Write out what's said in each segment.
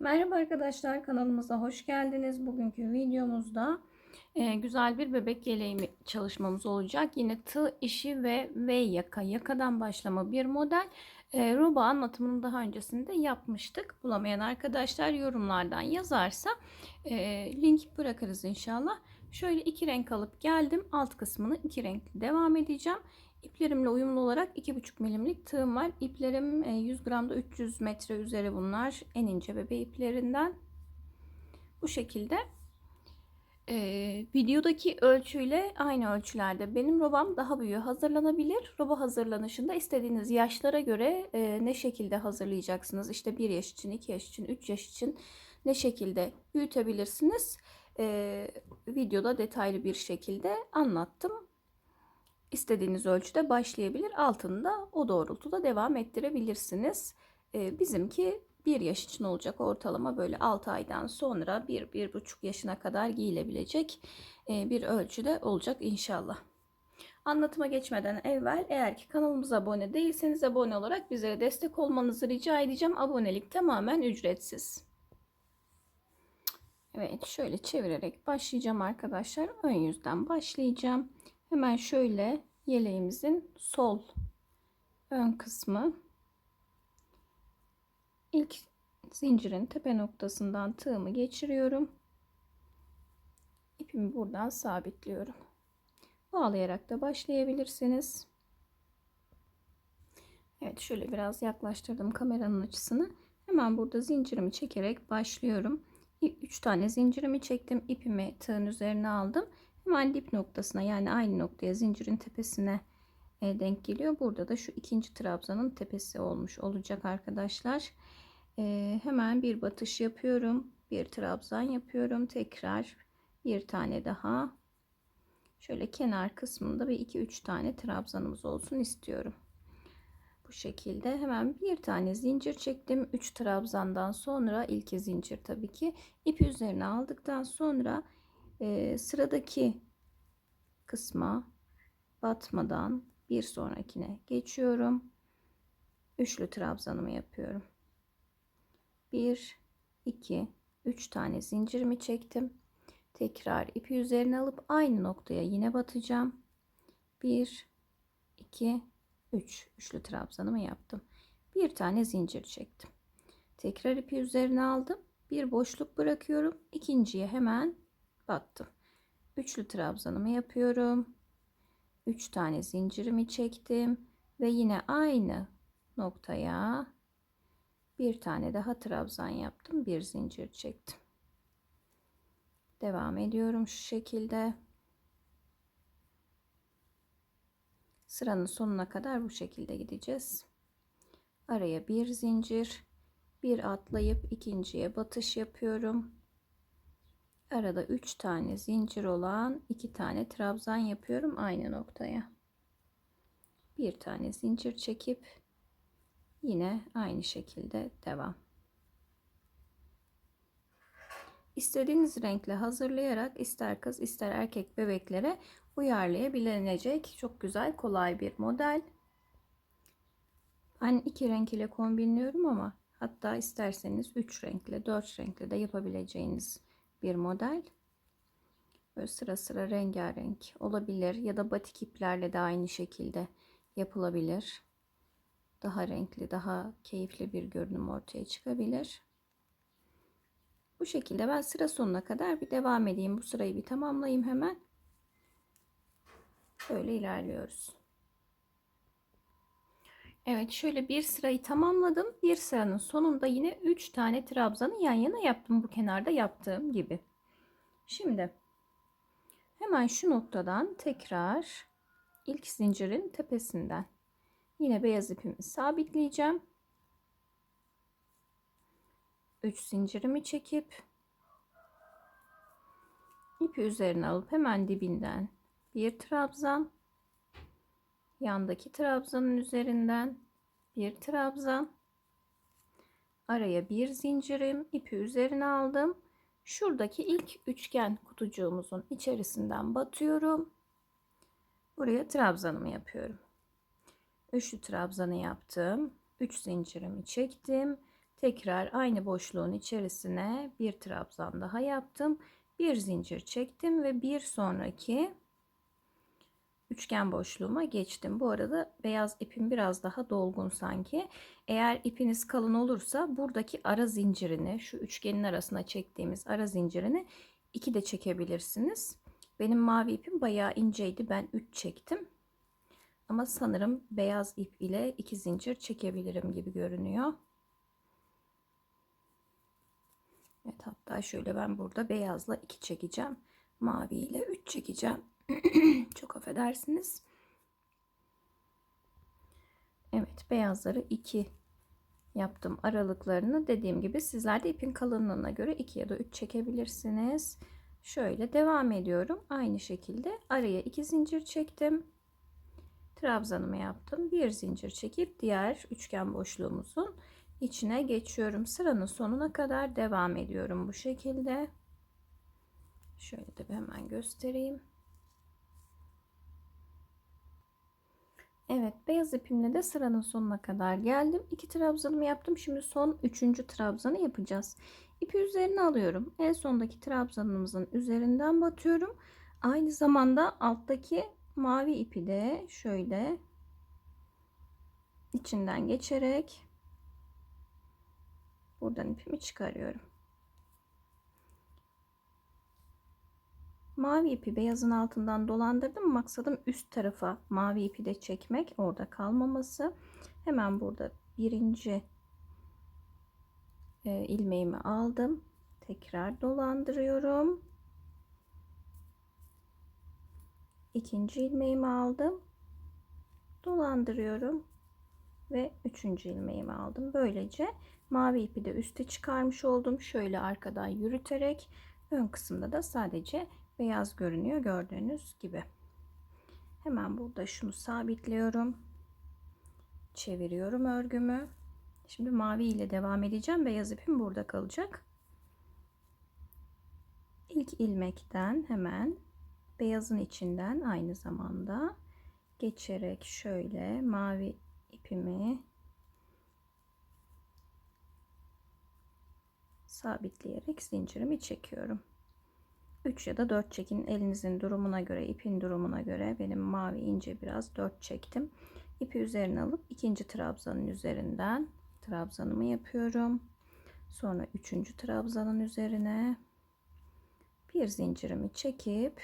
Merhaba arkadaşlar kanalımıza hoş geldiniz. Bugünkü videomuzda e, güzel bir bebek yeleği çalışmamız olacak. Yine tığ işi ve V yaka yakadan başlama bir model. E, roba anlatımını daha öncesinde yapmıştık. Bulamayan arkadaşlar yorumlardan yazarsa e, link bırakırız inşallah. Şöyle iki renk alıp geldim. Alt kısmını iki renkli devam edeceğim. İplerimle uyumlu olarak 2,5 milimlik tığım var. İplerim 100 e, gramda 300 metre üzeri bunlar. En ince bebe iplerinden. Bu şekilde. Ee, videodaki ölçüyle aynı ölçülerde. Benim robam daha büyüğü hazırlanabilir. Roba hazırlanışında istediğiniz yaşlara göre e, ne şekilde hazırlayacaksınız? İşte 1 yaş için, 2 yaş için, 3 yaş için ne şekilde büyütebilirsiniz? Ee, videoda detaylı bir şekilde anlattım istediğiniz ölçüde başlayabilir. Altında o doğrultuda devam ettirebilirsiniz. Ee, bizimki 1 yaş için olacak ortalama böyle 6 aydan sonra 1-1,5 yaşına kadar giyilebilecek e, bir ölçüde olacak inşallah. Anlatıma geçmeden evvel eğer ki kanalımıza abone değilseniz abone olarak bizlere destek olmanızı rica edeceğim. Abonelik tamamen ücretsiz. Evet şöyle çevirerek başlayacağım arkadaşlar. Ön yüzden başlayacağım. Hemen şöyle yeleğimizin sol ön kısmı ilk zincirin tepe noktasından tığımı geçiriyorum. İpimi buradan sabitliyorum. Bağlayarak da başlayabilirsiniz. Evet şöyle biraz yaklaştırdım kameranın açısını. Hemen burada zincirimi çekerek başlıyorum. 3 tane zincirimi çektim. ipimi tığın üzerine aldım. Hemen dip noktasına yani aynı noktaya zincirin tepesine e, denk geliyor. Burada da şu ikinci trabzanın tepesi olmuş olacak arkadaşlar. E, hemen bir batış yapıyorum. Bir trabzan yapıyorum. Tekrar bir tane daha. Şöyle kenar kısmında bir iki üç tane trabzanımız olsun istiyorum. Bu şekilde hemen bir tane zincir çektim. 3 trabzandan sonra ilk zincir tabii ki ipi üzerine aldıktan sonra e, sıradaki kısma batmadan bir sonrakine geçiyorum. Üçlü trabzanımı yapıyorum. 1 2 3 tane zincirimi çektim. Tekrar ipi üzerine alıp aynı noktaya yine batacağım. 1 2 3 üçlü trabzanımı yaptım. Bir tane zincir çektim. Tekrar ipi üzerine aldım. Bir boşluk bırakıyorum. İkinciye hemen battım. Üçlü trabzanımı yapıyorum. 3 tane zincirimi çektim ve yine aynı noktaya bir tane daha trabzan yaptım. Bir zincir çektim. Devam ediyorum şu şekilde. Sıranın sonuna kadar bu şekilde gideceğiz. Araya bir zincir, bir atlayıp ikinciye batış yapıyorum. Arada 3 tane zincir olan 2 tane trabzan yapıyorum aynı noktaya. Bir tane zincir çekip yine aynı şekilde devam. İstediğiniz renkle hazırlayarak ister kız ister erkek bebeklere uyarlayabilecek çok güzel kolay bir model. Ben iki renk ile kombinliyorum ama hatta isterseniz üç renkle dört renkle de yapabileceğiniz bir model. Böyle sıra sıra rengarenk olabilir ya da batik iplerle de aynı şekilde yapılabilir. Daha renkli, daha keyifli bir görünüm ortaya çıkabilir. Bu şekilde ben sıra sonuna kadar bir devam edeyim. Bu sırayı bir tamamlayayım hemen. Böyle ilerliyoruz. Evet şöyle bir sırayı tamamladım. Bir sıranın sonunda yine 3 tane trabzanı yan yana yaptım bu kenarda yaptığım gibi. Şimdi hemen şu noktadan tekrar ilk zincirin tepesinden yine beyaz ipimi sabitleyeceğim. 3 zincirimi çekip ipi üzerine alıp hemen dibinden bir trabzan yandaki trabzanın üzerinden bir trabzan. Araya bir zincirim ipi üzerine aldım. Şuradaki ilk üçgen kutucuğumuzun içerisinden batıyorum. Buraya trabzanımı yapıyorum. Üçlü trabzanı yaptım. 3 zincirimi çektim. Tekrar aynı boşluğun içerisine bir trabzan daha yaptım. Bir zincir çektim ve bir sonraki üçgen boşluğuma geçtim. Bu arada beyaz ipim biraz daha dolgun sanki. Eğer ipiniz kalın olursa buradaki ara zincirini şu üçgenin arasına çektiğimiz ara zincirini iki de çekebilirsiniz. Benim mavi ipim bayağı inceydi. Ben 3 çektim. Ama sanırım beyaz ip ile iki zincir çekebilirim gibi görünüyor. Evet hatta şöyle ben burada beyazla 2 çekeceğim. Mavi ile 3 çekeceğim. Çok affedersiniz. Evet beyazları 2 yaptım aralıklarını. Dediğim gibi sizler de ipin kalınlığına göre 2 ya da 3 çekebilirsiniz. Şöyle devam ediyorum. Aynı şekilde araya 2 zincir çektim. Trabzanımı yaptım. Bir zincir çekip diğer üçgen boşluğumuzun içine geçiyorum. Sıranın sonuna kadar devam ediyorum bu şekilde. Şöyle de hemen göstereyim. Evet beyaz ipimle de sıranın sonuna kadar geldim. İki trabzanımı yaptım. Şimdi son üçüncü trabzanı yapacağız. İpi üzerine alıyorum. En sondaki trabzanımızın üzerinden batıyorum. Aynı zamanda alttaki mavi ipi de şöyle içinden geçerek buradan ipimi çıkarıyorum. Mavi ipi beyazın altından dolandırdım. Maksadım üst tarafa mavi ipi de çekmek. Orada kalmaması. Hemen burada birinci e, ilmeğimi aldım. Tekrar dolandırıyorum. ikinci ilmeğimi aldım. Dolandırıyorum ve üçüncü ilmeğimi aldım. Böylece mavi ipi de üste çıkarmış oldum. Şöyle arkadan yürüterek ön kısımda da sadece beyaz görünüyor gördüğünüz gibi. Hemen burada şunu sabitliyorum. Çeviriyorum örgümü. Şimdi mavi ile devam edeceğim. Beyaz ipim burada kalacak. İlk ilmekten hemen beyazın içinden aynı zamanda geçerek şöyle mavi ipimi sabitleyerek zincirimi çekiyorum. 3 ya da 4 çekin elinizin durumuna göre ipin durumuna göre benim mavi ince biraz 4 çektim ipi üzerine alıp ikinci trabzanın üzerinden trabzanımı yapıyorum sonra üçüncü trabzanın üzerine bir zincirimi çekip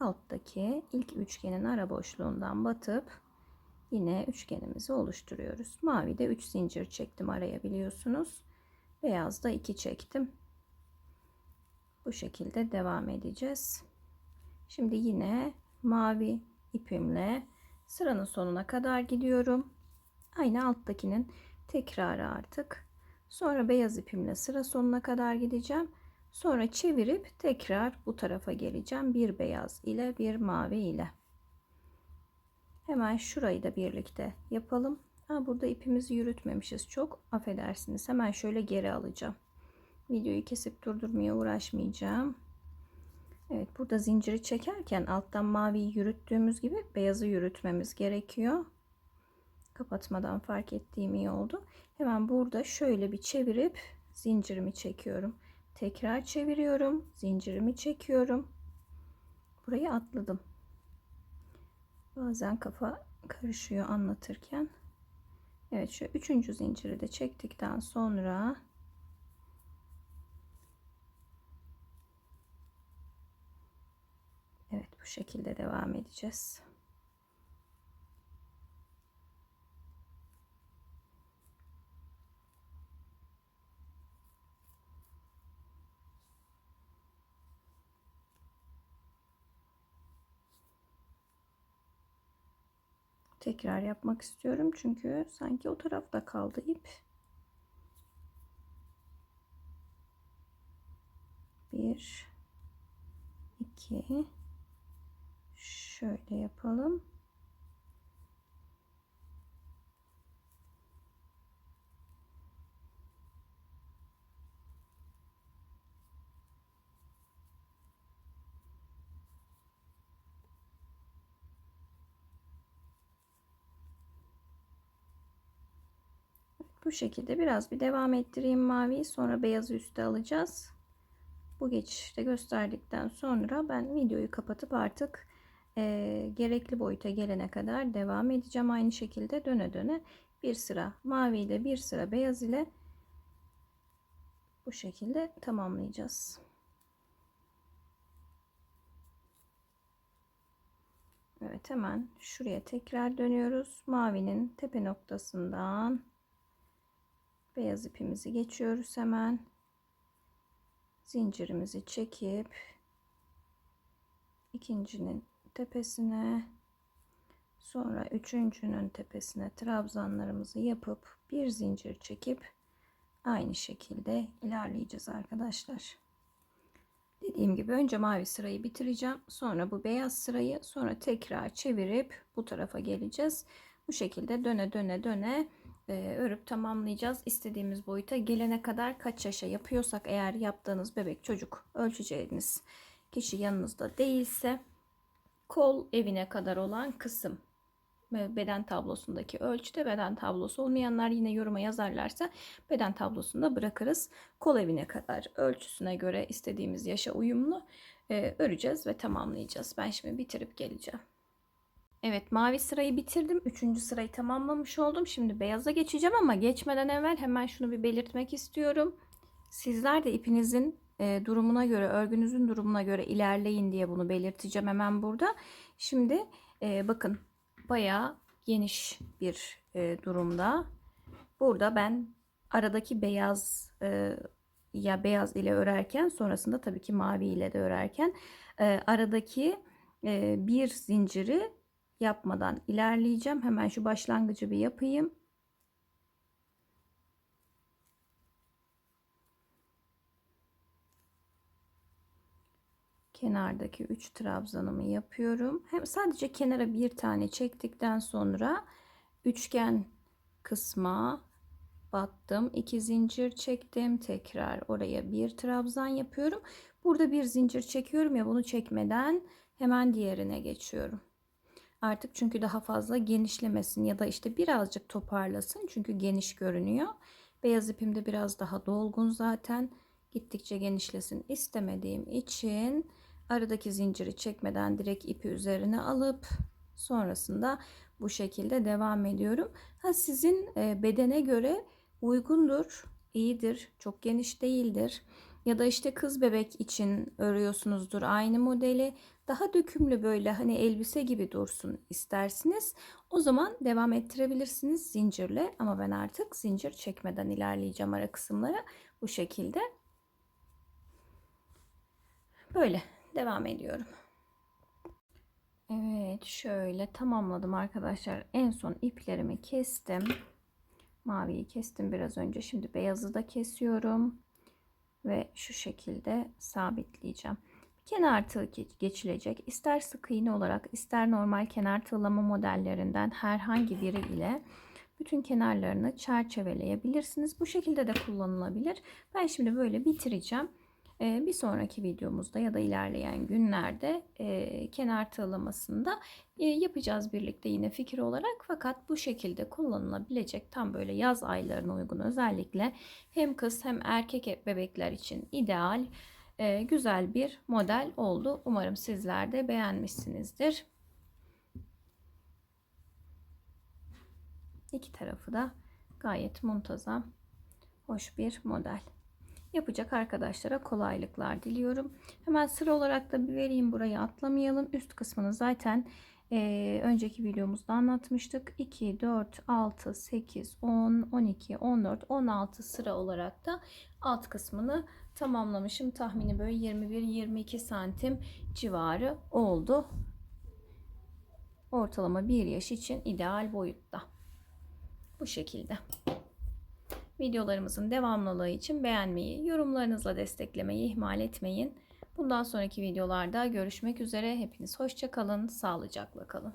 alttaki ilk üçgenin ara boşluğundan batıp yine üçgenimizi oluşturuyoruz. Mavi de 3 zincir çektim araya biliyorsunuz. Beyazda 2 çektim. Bu şekilde devam edeceğiz. Şimdi yine mavi ipimle sıranın sonuna kadar gidiyorum. Aynı alttakinin tekrarı artık. Sonra beyaz ipimle sıra sonuna kadar gideceğim. Sonra çevirip tekrar bu tarafa geleceğim. Bir beyaz ile bir mavi ile. Hemen şurayı da birlikte yapalım. Ha, burada ipimizi yürütmemişiz çok. Affedersiniz. Hemen şöyle geri alacağım. Videoyu kesip durdurmaya uğraşmayacağım. Evet burada zinciri çekerken alttan maviyi yürüttüğümüz gibi beyazı yürütmemiz gerekiyor. Kapatmadan fark ettiğim iyi oldu. Hemen burada şöyle bir çevirip zincirimi çekiyorum. Tekrar çeviriyorum. Zincirimi çekiyorum. Burayı atladım. Bazen kafa karışıyor anlatırken. Evet şu üçüncü zinciri de çektikten sonra Evet bu şekilde devam edeceğiz. Tekrar yapmak istiyorum çünkü sanki o tarafta kaldı ip. Bir, iki, şöyle yapalım. Bu şekilde biraz bir devam ettireyim maviyi. Sonra beyazı üste alacağız. Bu geçişte gösterdikten sonra ben videoyu kapatıp artık e, gerekli boyuta gelene kadar devam edeceğim. Aynı şekilde döne döne bir sıra mavi ile bir sıra beyaz ile bu şekilde tamamlayacağız. Evet hemen şuraya tekrar dönüyoruz. Mavinin tepe noktasından beyaz ipimizi geçiyoruz hemen. Zincirimizi çekip ikincinin tepesine sonra üçüncünün tepesine trabzanlarımızı yapıp bir zincir çekip aynı şekilde ilerleyeceğiz arkadaşlar. Dediğim gibi önce mavi sırayı bitireceğim. Sonra bu beyaz sırayı sonra tekrar çevirip bu tarafa geleceğiz. Bu şekilde döne döne döne e, örüp tamamlayacağız. İstediğimiz boyuta gelene kadar kaç yaşa yapıyorsak eğer yaptığınız bebek çocuk ölçeceğiniz kişi yanınızda değilse kol evine kadar olan kısım beden tablosundaki ölçüde beden tablosu olmayanlar yine yoruma yazarlarsa beden tablosunda bırakırız. Kol evine kadar ölçüsüne göre istediğimiz yaşa uyumlu e, öreceğiz ve tamamlayacağız. Ben şimdi bitirip geleceğim. Evet mavi sırayı bitirdim. Üçüncü sırayı tamamlamış oldum. Şimdi beyaza geçeceğim ama geçmeden evvel hemen şunu bir belirtmek istiyorum. Sizler de ipinizin e, durumuna göre, örgünüzün durumuna göre ilerleyin diye bunu belirteceğim hemen burada. Şimdi e, bakın bayağı geniş bir e, durumda. Burada ben aradaki beyaz e, ya beyaz ile örerken sonrasında tabii ki mavi ile de örerken e, aradaki e, bir zinciri yapmadan ilerleyeceğim. Hemen şu başlangıcı bir yapayım. Kenardaki 3 trabzanımı yapıyorum. Hem sadece kenara bir tane çektikten sonra üçgen kısma battım. 2 zincir çektim. Tekrar oraya bir trabzan yapıyorum. Burada bir zincir çekiyorum ya bunu çekmeden hemen diğerine geçiyorum. Artık çünkü daha fazla genişlemesin ya da işte birazcık toparlasın. Çünkü geniş görünüyor. Beyaz ipim de biraz daha dolgun zaten. Gittikçe genişlesin istemediğim için aradaki zinciri çekmeden direkt ipi üzerine alıp sonrasında bu şekilde devam ediyorum. Ha sizin e, bedene göre uygundur, iyidir, çok geniş değildir. Ya da işte kız bebek için örüyorsunuzdur aynı modeli. Daha dökümlü böyle hani elbise gibi dursun istersiniz. O zaman devam ettirebilirsiniz zincirle ama ben artık zincir çekmeden ilerleyeceğim ara kısımlara bu şekilde. Böyle devam ediyorum. Evet şöyle tamamladım arkadaşlar. En son iplerimi kestim. Maviyi kestim biraz önce. Şimdi beyazı da kesiyorum. Ve şu şekilde sabitleyeceğim. Kenar tığ geçilecek. İster sık iğne olarak ister normal kenar tığlama modellerinden herhangi biri ile bütün kenarlarını çerçeveleyebilirsiniz. Bu şekilde de kullanılabilir. Ben şimdi böyle bitireceğim. Bir sonraki videomuzda ya da ilerleyen günlerde kenar tığlamasında yapacağız birlikte yine fikir olarak. Fakat bu şekilde kullanılabilecek tam böyle yaz aylarına uygun özellikle hem kız hem erkek bebekler için ideal güzel bir model oldu. Umarım sizler de beğenmişsinizdir. İki tarafı da gayet muntazam, hoş bir model yapacak arkadaşlara kolaylıklar diliyorum. Hemen sıra olarak da bir vereyim burayı atlamayalım. Üst kısmını zaten e, önceki videomuzda anlatmıştık. 2, 4, 6, 8, 10, 12, 14, 16 sıra olarak da alt kısmını tamamlamışım. Tahmini böyle 21-22 santim civarı oldu. Ortalama bir yaş için ideal boyutta. Bu şekilde. Videolarımızın devamlılığı için beğenmeyi, yorumlarınızla desteklemeyi ihmal etmeyin. Bundan sonraki videolarda görüşmek üzere. Hepiniz hoşça kalın, sağlıcakla kalın.